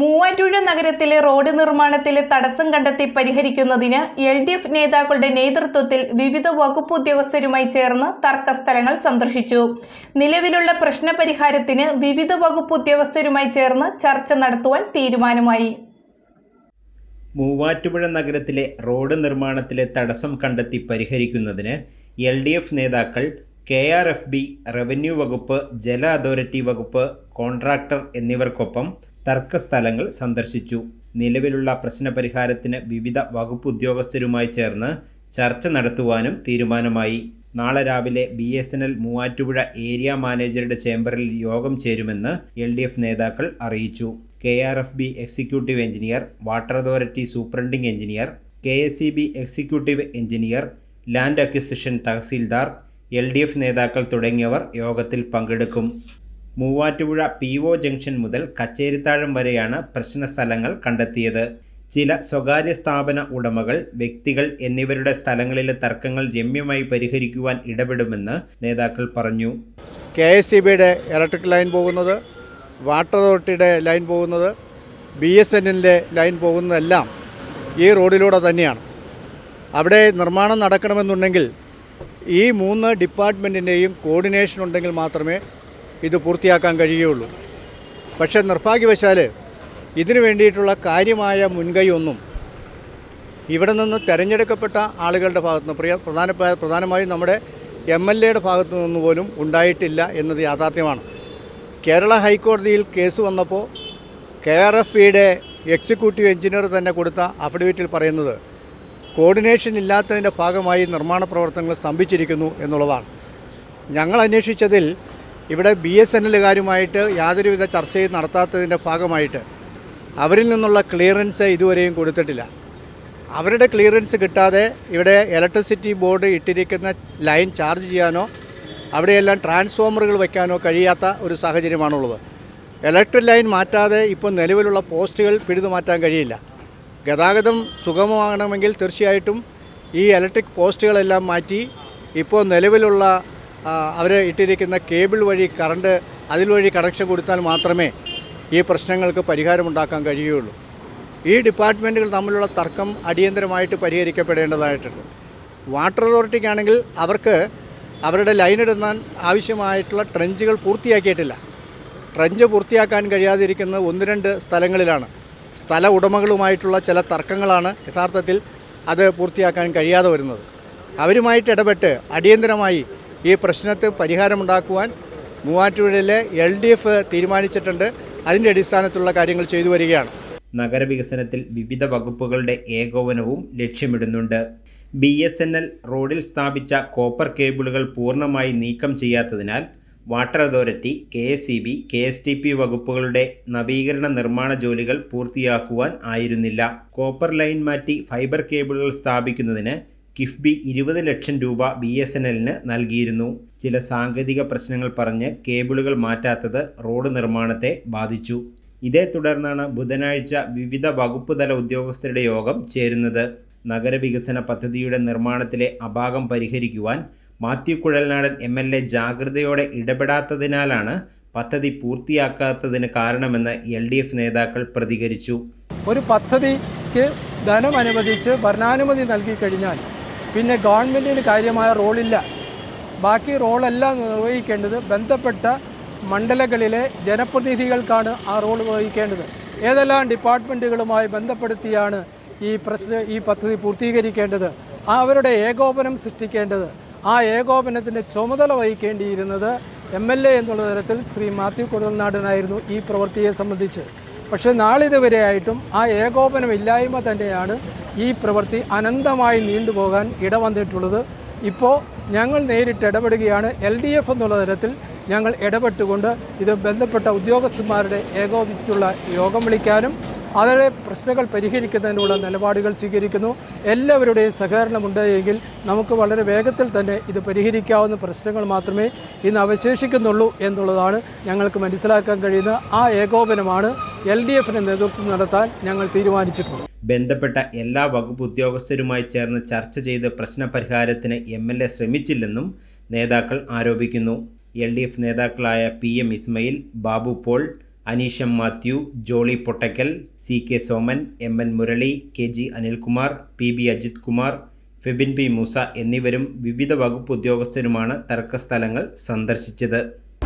Muvattupuzha നഗരത്തിലെ road നിർമ്മാണത്തിലെ തടസ്സം കണ്ടെത്തി പരിഹരിക്കുന്നതിന് എൽ ഡി എഫ് നേതാക്കളുടെ നേതൃത്വത്തിൽ വിവിധ വകുപ്പ് ഉദ്യോഗസ്ഥരുമായി ചേർന്ന് തർക്ക സ്ഥലങ്ങൾ സന്ദർശിച്ചു. നിലവിലുള്ള പ്രശ്നപരിഹാരത്തിന് വിവിധ വകുപ്പ് ഉദ്യോഗസ്ഥരുമായി ചേർന്ന് ചർച്ച നടത്തുവാൻ തീരുമാനമായി. മൂവാറ്റുപുഴ നഗരത്തിലെ റോഡ് നിർമ്മാണത്തിലെ തടസ്സം കണ്ടെത്തി പരിഹരിക്കുന്നതിന് എൽ ഡി എഫ് നേതാക്കൾ K R F B revenue വകുപ്പ് ജല അതോറിറ്റി വകുപ്പ് കോൺട്രാക്ടർ എന്നിവർക്കൊപ്പം തർക്കസ്ഥലങ്ങൾ സന്ദർശിച്ചു. നിലവിലുള്ള പ്രശ്നപരിഹാരത്തിന് വിവിധ വകുപ്പ് ഉദ്യോഗസ്ഥരുമായി ചേർന്ന് ചർച്ച നടത്തുവാനും തീരുമാനമായി. നാളെ രാവിലെ B S N L Muvattupuzha area മാനേജറുടെ ചേംബറിൽ യോഗം ചേരുമെന്ന് എൽ ഡി എഫ് നേതാക്കൾ അറിയിച്ചു. K R F B executive engineer water authority superintending engineer K S C B executive engineer land acquisition tahsildar L D F നേതാക്കൾ തുടങ്ങിയവർ യോഗത്തിൽ പങ്കെടുക്കും. മൂവാറ്റുപുഴ പി ഒ ജംഗ്ഷൻ മുതൽ കച്ചേരിത്താഴം വരെയാണ് പ്രശ്ന സ്ഥലങ്ങൾ കണ്ടെത്തിയത്. ചില സ്വകാര്യ സ്ഥാപന ഉടമകൾ വ്യക്തികൾ എന്നിവരുടെ സ്ഥലങ്ങളിലെ തർക്കങ്ങൾ രമ്യമായി പരിഹരിക്കുവാൻ ഇടപെടുമെന്ന് നേതാക്കൾ പറഞ്ഞു. കെ എസ് ബിയുടെ ഇലക്ട്രിക് ലൈൻ പോകുന്നത് വാട്ടർ അതോറിറ്റിയുടെ ലൈൻ പോകുന്നത് ബി എസ് ലൈൻ പോകുന്നതെല്ലാം ഈ റോഡിലൂടെ തന്നെയാണ്. അവിടെ നിർമ്മാണം നടക്കണമെന്നുണ്ടെങ്കിൽ ഈ മൂന്ന് ഡിപ്പാർട്ട്മെന്റിന്റെയും കോർഡിനേഷൻ ഉണ്ടെങ്കിൽ മാത്രമേ ഇത് പൂർത്തിയാക്കാൻ കഴിയുകയുള്ളൂ. പക്ഷേ നിർഭാഗ്യവശാൽ ഇതിനു വേണ്ടിയിട്ടുള്ള കാര്യമായ മുൻകൈയൊന്നും ഇവിടെ നിന്ന് തിരഞ്ഞെടുക്കപ്പെട്ട ആളുകളുടെ ഭാഗത്തുനിന്ന് പ്രിയ പ്രധാന പ്രധാനമായും നമ്മുടെ എം എൽ എയുടെ ഭാഗത്തു നിന്ന് പോലും ഉണ്ടായിട്ടില്ല എന്നത് യാഥാർത്ഥ്യമാണ്. കേരള ഹൈക്കോടതിയിൽ കേസ് വന്നപ്പോൾ കെ ആർ എഫ് പിയുടെ എക്സിക്യൂട്ടീവ് എഞ്ചിനീയർ തന്നെ കൊടുത്ത അഫിഡവിറ്റിൽ പറയുന്നത് കോർഡിനേഷൻ ഇല്ലാത്തതിന്റെ ഭാഗമായി നിർമ്മാണ പ്രവർത്തനങ്ങൾ സ്തംഭിച്ചിരിക്കുന്നു എന്നുള്ളതാണ്. ഞങ്ങൾ അന്വേഷിച്ചതിൽ ഇവിടെ ബി എസ് എൻ എല്ലുകാരുമായിട്ട് യാതൊരുവിധ ചർച്ചയും നടത്താത്തതിന്റെ ഭാഗമായിട്ട് അവരിൽ നിന്നുള്ള ക്ലിയറൻസ് ഇതുവരെയും കൊടുത്തിട്ടില്ല. അവരുടെ ക്ലിയറൻസ് കിട്ടാതെ ഇവിടെ ഇലക്ട്രിസിറ്റി ബോർഡ് ഇട്ടിരിക്കുന്ന ലൈൻ ചാർജ് ചെയ്യാനോ അവിടെയെല്ലാം ട്രാൻസ്ഫോമറുകൾ വയ്ക്കാനോ കഴിയാത്ത ഒരു സാഹചര്യമാണുള്ളത്. ഇലക്ട്രിക് ലൈൻ മാറ്റാതെ ഇപ്പോൾ നിലവിലുള്ള പോസ്റ്റുകൾ പിഴുതു മാറ്റാൻ കഴിയില്ല. ഗതാഗതം സുഗമമാകണമെങ്കിൽ തീർച്ചയായിട്ടും ഈ ഇലക്ട്രിക് പോസ്റ്റുകളെല്ലാം മാറ്റി ഇപ്പോൾ നിലവിലുള്ള അവർ ഇട്ടിരിക്കുന്ന കേബിൾ വഴി കറണ്ട് അതിൽ വഴി കണക്ഷൻ കൊടുത്താൽ മാത്രമേ ഈ പ്രശ്നങ്ങൾക്ക് പരിഹാരമുണ്ടാക്കാൻ കഴിയുകയുള്ളൂ. ഈ ഡിപ്പാർട്ട്മെന്റുകൾ തമ്മിലുള്ള തർക്കം അടിയന്തരമായിട്ട് പരിഹരിക്കപ്പെടേണ്ടതായിട്ടുണ്ട്. വാട്ടർ അതോറിറ്റിക്കാണെങ്കിൽ അവർക്ക് അവരുടെ ലൈൻ ഇടുന്നാൻ ആവശ്യമായിട്ടുള്ള ട്രഞ്ചുകൾ പൂർത്തിയാക്കിയിട്ടില്ല. ട്രഞ്ച് പൂർത്തിയാക്കാൻ കഴിയാതിരിക്കുന്ന ഒന്ന് രണ്ട് സ്ഥലങ്ങളിലാണ്. സ്ഥല ഉടമകളുമായിട്ടുള്ള ചില തർക്കങ്ങളാണ് യഥാർത്ഥത്തിൽ അത് പൂർത്തിയാക്കാൻ കഴിയാതെ വരുന്നത്. അവരുമായിട്ട് ഇടപെട്ട് അടിയന്തരമായി ഈ പ്രശ്നത്തിന് പരിഹാരമുണ്ടാക്കുവാൻ മൂവാറ്റുപുഴയിലെ എൽ ഡി എഫ് തീരുമാനിച്ചിട്ടുണ്ട്. അതിന്റെ അടിസ്ഥാനത്തിലുള്ള കാര്യങ്ങൾ ചെയ്തു വരികയാണ്. നഗരവികസനത്തിൽ വിവിധ വകുപ്പുകളുടെ ഏകോപനവും ലക്ഷ്യമിടുന്നുണ്ട്. ബി എസ് എൻ എൽ റോഡിൽ സ്ഥാപിച്ച കോപ്പർ കേബിളുകൾ പൂർണമായി നീക്കം ചെയ്യാത്തതിനാൽ water authority K S E B K S T P വകുപ്പുകളുടെ നവീകരണ നിർമ്മാണ ജോലികൾ പൂർത്തിയാക്കുവാൻ ആയിരുന്നില്ല. കോപ്പർ ലൈൻ മാറ്റി ഫൈബർ കേബിളുകൾ സ്ഥാപിക്കുന്നതിന് കിഫ്ബി ഇരുപത് ലക്ഷം രൂപ ബി എസ് എൻ എല്ലിന് നൽകിയിരുന്നു. ചില സാങ്കേതിക പ്രശ്നങ്ങൾ പറഞ്ഞ് കേബിളുകൾ മാറ്റാത്തത് റോഡ് നിർമ്മാണത്തെ ബാധിച്ചു. ഇതേ തുടർന്നാണ് ബുധനാഴ്ച വിവിധ വകുപ്പ് തല ഉദ്യോഗസ്ഥരുടെ യോഗം ചേരുന്നത്. നഗരവികസന പദ്ധതിയുടെ നിർമ്മാണത്തിലെ അപാകം പരിഹരിക്കുവാൻ Mathew Kuzhalnadan M L A ജാഗ്രതയോടെ ഇടപെടാത്തതിനാലാണ് പദ്ധതി പൂർത്തിയാക്കാത്തതിന് കാരണമെന്ന് എൽ ഡി എഫ് നേതാക്കൾ പ്രതികരിച്ചു. ഒരു പദ്ധതിക്ക് ധനം അനുവദിച്ച് ഭരണാനുമതി നൽകി കഴിഞ്ഞാൽ പിന്നെ ഗവൺമെന്റിന് കാര്യമായ റോളില്ല. ബാക്കി റോളെല്ലാം നിർവഹിക്കേണ്ടത് ബന്ധപ്പെട്ട മണ്ഡലങ്ങളിലെ ജനപ്രതിനിധികൾക്കാണ് ആ റോൾ വഹിക്കേണ്ടത് ഏതെല്ലാം ഡിപ്പാർട്ട്മെന്റുകളുമായി ബന്ധപ്പെടുത്തിയാണ് ഈ പ്രശ്ന ഈ പദ്ധതി പൂർത്തീകരിക്കേണ്ടത്? അവരുടെ ഏകോപനം സൃഷ്ടിക്കേണ്ടത്? ആ ഏകോപനത്തിന്റെ ചുമതല വഹിക്കേണ്ടിയിരുന്നത് എം എൽ എ എന്നുള്ള തരത്തിൽ ശ്രീ മാത്യു കുടൽനാടനായിരുന്നു ഈ പ്രവൃത്തിയെ സംബന്ധിച്ച്. പക്ഷേ നാളിതുവരെയായിട്ടും ആ ഏകോപനമില്ലായ്മ തന്നെയാണ് ഈ പ്രവൃത്തി അനന്തമായി നീണ്ടുപോകാൻ ഇടവന്നിട്ടുള്ളത്. ഇപ്പോൾ ഞങ്ങൾ നേരിട്ട് ഇടപെടുകയാണ്. എൽ ഡി എഫ് എന്നുള്ള തരത്തിൽ ഞങ്ങൾ ഇടപെട്ടുകൊണ്ട് ഇത് ബന്ധപ്പെട്ട ഉദ്യോഗസ്ഥന്മാരുടെ ഏകോപിച്ചുള്ള യോഗം വിളിക്കാനും അവരെ പ്രശ്നങ്ങൾ പരിഹരിക്കുന്നതിനുള്ള നിലപാടുകൾ സ്വീകരിക്കുന്നു. എല്ലാവരുടെയും സഹകരണമുണ്ടെങ്കിൽ നമുക്ക് വളരെ വേഗത്തിൽ തന്നെ ഇത് പരിഹരിക്കാവുന്ന പ്രശ്നങ്ങൾ മാത്രമേ ഇന്ന് അവശേഷിക്കുന്നുള്ളൂ എന്നുള്ളതാണ് ഞങ്ങൾക്ക് മനസ്സിലാക്കാൻ കഴിയുന്ന ആ ഏകോപനമാണ് എൽ ഡി എഫിന്റെ നേതൃത്വം നടത്താൻ ഞങ്ങൾ തീരുമാനിച്ചിട്ടുള്ളത്. ബന്ധപ്പെട്ട എല്ലാ വകുപ്പ് ഉദ്യോഗസ്ഥരുമായി ചേർന്ന് ചർച്ച ചെയ്ത് പ്രശ്നപരിഹാരത്തിന് എം എൽ എ ശ്രമിച്ചില്ലെന്നും നേതാക്കൾ ആരോപിക്കുന്നു. എൽ ഡി എഫ് നേതാക്കളായ P M Ismail Babu Paul Aneesh Mathew Jolly Pottakkal C K Soman M N Murali K G Anilkumar P B Ajith Kumar Febin P Moosa എന്നിവരും വിവിധ വകുപ്പ് ഉദ്യോഗസ്ഥരുമാണ് തർക്കസ്ഥലങ്ങൾ സന്ദർശിച്ചത്.